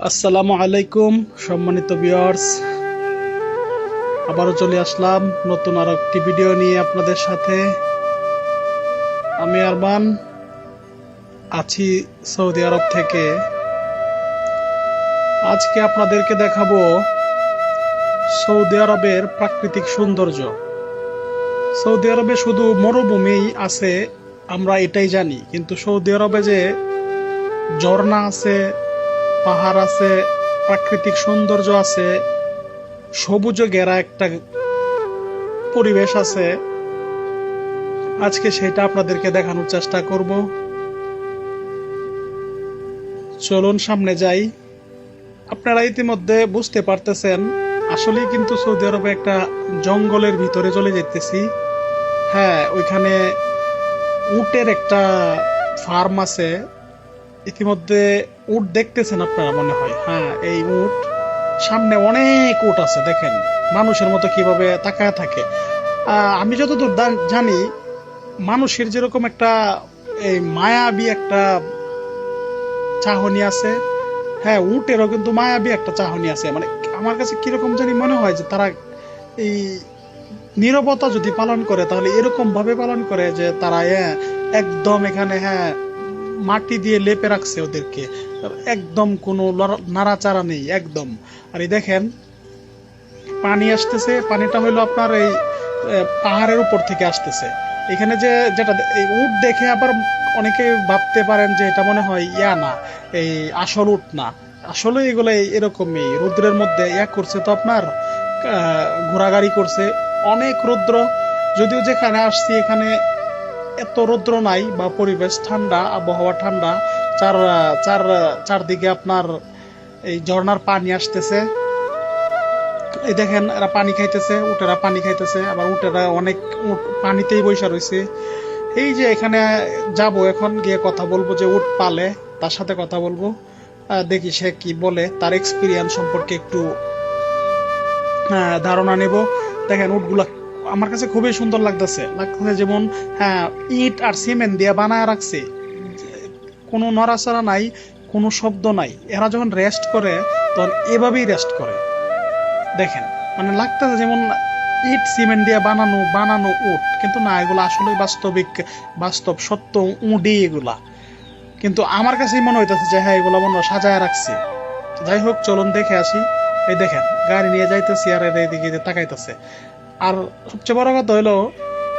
আসসালামু আলাইকুম, সম্মানিত ভিউয়ার্স আবারও চলে আসলাম নতুন আর একটি ভিডিও নিয়ে আপনাদের সাথে। আমি আরমান, আছি সৌদি আরব থেকে। আজকে আপনাদেরকে দেখাবো সৌদি আরবের প্রাকৃতিক সৌন্দর্য। সৌদি আরবে শুধু মরুভূমি আছে, আমরা এটাই জানি। কিন্তু সৌদি আরবে যে ঝর্ণা আছে পাহাড় আছে, প্রাকৃতিক সৌন্দর্য আছে, সবুজ ঘেরা একটা পরিবেশ আছে। আজকে সেটা আপনাদেরকে দেখানোর চেষ্টা করব। চলুন সামনে যাই। আপনারা ইতিমধ্যে বুঝতে পারতেছেন আসলে কিন্তু সৌদি আরবে একটা জঙ্গলের ভিতরে চলে যেতেছি। হ্যাঁ ওইখানে উটের একটা ফার্ম আছে। ইতিমধ্যে উট দেখতেছেন আপনারা মনে হয়। হ্যাঁ এই উট সামনে অনেক উট আছে দেখেন। মানুষের মতো কীভাবে তাকায় থাকে। আমি যতদূর জানি মানুষের যেরকম একটা এই মায়াবী একটা চাহনি আছে হ্যাঁ উটেরও কিন্তু মায়াবী একটা চাহনি আছে। মানে আমার কাছে কীরকম জানি মনে হয় যে তারা এই নীরবতা যদি পালন করে তাহলে এরকম ভাবে পালন করে যে তারা হ্যাঁ, একদম এখানে হ্যাঁ মাটি দিয়ে লেপে রাখছে ওদেরকে। একদম কোনো নাড়াচাড়া নেই, একদম। আর এই দেখেন, পানি আসতেছে, পানিটা হলো আপনার এই পাহাড়ের উপর থেকে আসতেছে। এখানে যে, যেটা এই উট দেখে আবার অনেকে ভাবতে পারেন যে এটা মনে হয় ইয়া না, এই আসল উট না। আসলে এগুলো এরকমই, রৌদ্রের মধ্যে ইয়া করছে তো আপনার ঘোরাগাড়ি করছে। অনেক রৌদ্র, যদিও যেখানে আসছি এখানে এত রৌদ্র নাই বা পরিবেশ ঠান্ডা, আবহাওয়া ঠান্ডা, চার চার, চারদিকে আপনার এই ঝর্ণার পানি আসতেছে। এই দেখেন, এরা পানি খাইতেছে, উটেরা পানি খাইতেছে, আবার উটেরা অনেক পানিতেই বৈশা রয়েছে এই যে এখানে যাব এখন, গিয়ে কথা বলব যে উট পালে, তার সাথে কথা বলব। দেখি সে কি বলে, তার এক্সপিরিয়েন্স সম্পর্কে একটু ধারণা নেব। দেখেন, উটগুলা আমার কাছে খুবই সুন্দর লাগতেছে। লাগতেছে যেমন হ্যাঁ ইট আর সিমেন্ট দিয়ে বানায় রাখছে। কোনো নড়াচড়া নাই, কোনো শব্দ নাই। এরা যখন রেস্ট করে, তখন এভাবেই রেস্ট করে। দেখেন মানে লাগতেছে যেমন ইট, সিমেন্ট দিয়ে বানানো বানানো উট। কিন্তু না, এগুলো আসলে বাস্তবিক, বাস্তব, সত্য, উডি এগুলা। কিন্তু আমার কাছেই মনে হইতেছে যে হ্যাঁ এগুলো মনে সাজায় রাখছে। যাই হোক, চলুন দেখে আসি। এই দেখেন, গাড়ি নিয়ে যাইতেছি আর যে তাকাইতেছে। আর সবচেয়ে বড় কথা হলো,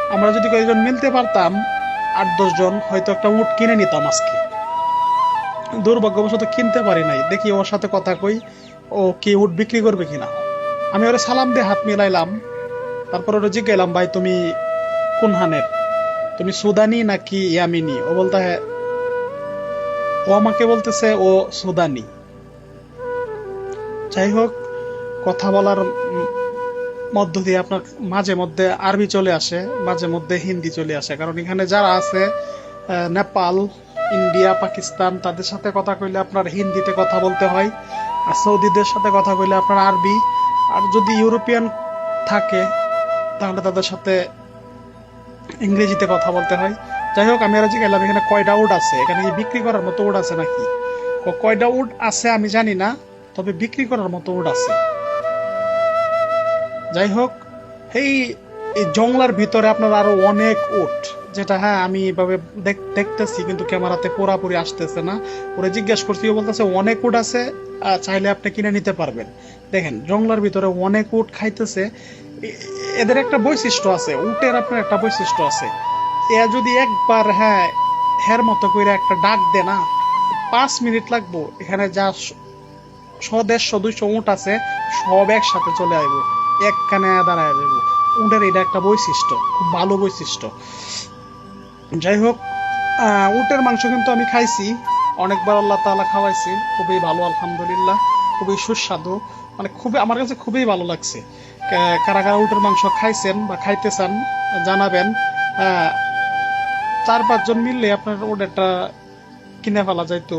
আমরা যদি কয়েকজন মিলতে পারতাম, আট দশজন হয়তো একটা উট কিনে নিতাম আজকে। দুর্ভাগ্যবশত কিনতে পারি নাই। দেখি ওর সাথে কথা কই, ও কি উট বিক্রি করবে কিনা। আমি ওরে সালাম দিয়ে হাত মিলাইলাম, তারপর ওরে জিজ্ঞাইলাম, ভাই, তুমি কোন হানের? তুমি সুদানি নাকি ইয়ামিনি? ও বলতে হ্যাঁ ও আমাকে বলতেছে ও সুদানি। যাই হোক, কথা বলার মধ্য দিয়ে আপনার মাঝে মধ্যে আরবি চলে আসে, মাঝে মধ্যে হিন্দি চলে আসে। কারণ এখানে যারা আছে নেপাল, ইন্ডিয়া, পাকিস্তান, তাদের সাথে কথা কইলে আপনার হিন্দিতে কথা বলতে হয়, আর সৌদিদের সাথে কথা কইলে আপনার আরবি। আর যদি ইউরোপিয়ান থাকে, তাহলে তাদের সাথে ইংরেজিতে কথা বলতে হয়। যাই হোক, আমি আর গেলাম, এখানে কয়টা উড আছে? এখানে কি বিক্রি করার মতো উড আছে নাকি? কয়টা উড আছে আমি জানি না, তবে বিক্রি করার মতো উড আছে। যাই হোক এই জংলার ভিতরে আপনার আরও অনেক উট, যেটা হ্যাঁ আমি এভাবে দেখতেছি, কিন্তু ক্যামেরাতে পুরাপুরি আসতেছে না। ওরে জিজ্ঞেস করছি, ও বলতেছে অনেক উট আছে চাইলে আপনি কিনে নিতে পারবেন। দেখেন, জংলার ভিতরে অনেক উট খাইতেছে। এদের একটা বৈশিষ্ট্য আছে, উটের আপনার একটা বৈশিষ্ট্য আছে। এ যদি একবার হ্যাঁ হের মতো করে একটা ডাক দে না, পাঁচ মিনিট লাগবো, এখানে যা স- স্বদেশ সদস্য উট আছে, সব একসাথে চলে আসব এক কানে দাঁড়ায় যাব উটের এটা একটা বৈশিষ্ট্য, খুব ভালো বৈশিষ্ট্য। যাই হোক উটের মাংস কিন্তু আমি খাইছি, অনেকবার আল্লাহ তালা খাওয়াইছি, খুবই ভালো, আলহামদুলিল্লাহ, খুবই সুস্বাদু মানে খুবই আমার কাছে খুবই ভালো লাগছে। কারা কারা উটের মাংস খাইছেন বা খাইতে চান জানাবেন চার পাঁচজন মিললে আপনার ওটা কিনে ফেলা যাইতো।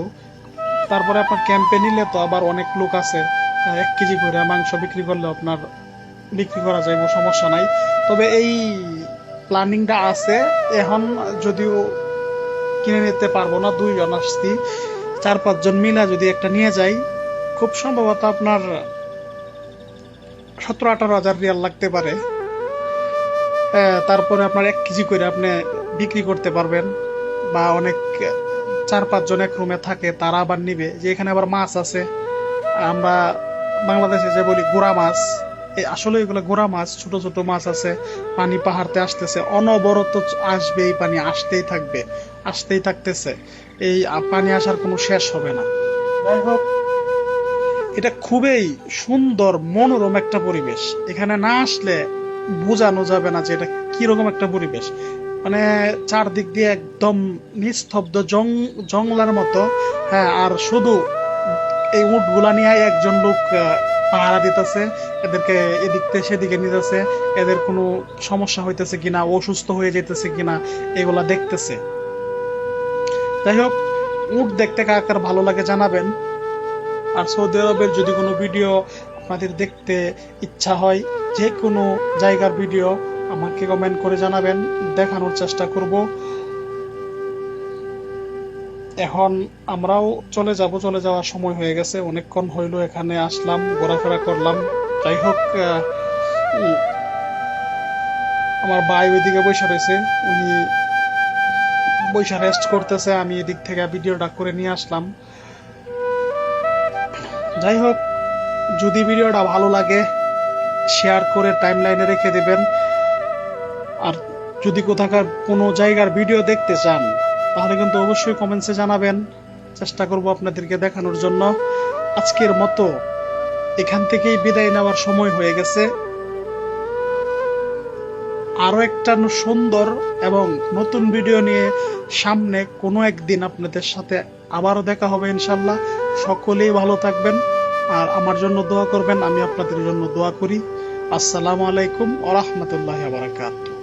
তারপরে আপনার ক্যাম্পে নিলে তো আবার অনেক লোক আছে এক কেজি করে মাংস বিক্রি করলে আপনার বিক্রি করা যাইব, সমস্যা নাই। তবে এই প্ল্যানিংটা আছে। এখন যদিও কিনে নিতে পারব না, দুইজন আসছি। চার পাঁচজন মিলা যদি একটা নিয়ে যাই, খুব সম্ভবত আপনার সতেরো আঠারো হাজার রিয়াল লাগতে পারে। তারপরে আপনার এক কেজি করে আপনি বিক্রি করতে পারবেন। বা অনেক চার পাঁচজন এক রুমে থাকে, তারা আবার নিবে। যে এখানে আবার মাছ আছে, আমরা বাংলাদেশে যে বলি গোড়া মাছ আসলে এগুলো গোড়া মাছ, ছোট ছোট মাছ আছে, পানি পাহাড়তে আসতেছে। অনবরত আসবে এই পানি, আসতেই থাকবে, আসতেই থাকতেছে। এই পানি আসার কোনো শেষ হবে না। যাই হোক, এটা খুবই সুন্দর, মনোরম একটা পরিবেশ। এখানে না আসলে বোঝানো যাবে না যে এটা কীরকম একটা পরিবেশ। মানে চারদিক দিয়ে একদম নিস্তব্ধ জংলার মতো। হ্যাঁ আর শুধু এই উটগুলা নিয়ে একজন লোক পাহারা দিতেছে, এদেরকে এদিক থেকে সেদিকে নিতেছে এদের কোনো সমস্যা হইতেছে কিনা, অসুস্থ হয়ে যেতেছে কিনা, এগুলা দেখতেছে। যাই হোক, উট দেখতে কার কার ভালো লাগে জানাবেন। আর সৌদি আরবের যদি কোনো ভিডিও আপনাদের দেখতে ইচ্ছা হয়, যে কোনো জায়গার ভিডিও আমাকে কমেন্ট করে জানাবেন, দেখানোর চেষ্টা করব। এখন আমরাও চলে যাব, চলে যাওয়ার সময় হয়ে গেছে। অনেকক্ষণ হইল, এখানে আসলাম, ঘোরাফেরা করলাম। যাই হোক আমার ভাই ওইদিকে বসে রয়েছে। উনি বৈশা রেস্ট করতেছে, আমি এদিক থেকে ভিডিওটা করে নিয়ে আসলাম। যাই হোক, যদি ভিডিওটা ভালো লাগে শেয়ার করে টাইম লাইনে রেখে দেবেন। আর যদি কোথাকার কোনো জায়গার ভিডিও দেখতে চান তাহলে কিন্তু অবশ্যই কমেন্টসে জানাবেন। চেষ্টা করব আপনাদেরকে দেখানোর জন্য। আজকের মতো এখান থেকেই বিদায় নেওয়ার সময় হয়ে গেছে। আরও একটা সুন্দর এবং নতুন ভিডিও নিয়ে সামনে কোনো একদিন আপনাদের সাথে আবারও দেখা হবে ইনশাল্লাহ সকলেই ভালো থাকবেন আর আমার জন্য দোয়া করবেন, আমি আপনাদের জন্য দোয়া করি। আসসালামু আলাইকুম ওরহমতুল্লাহ বারাকাতুহ।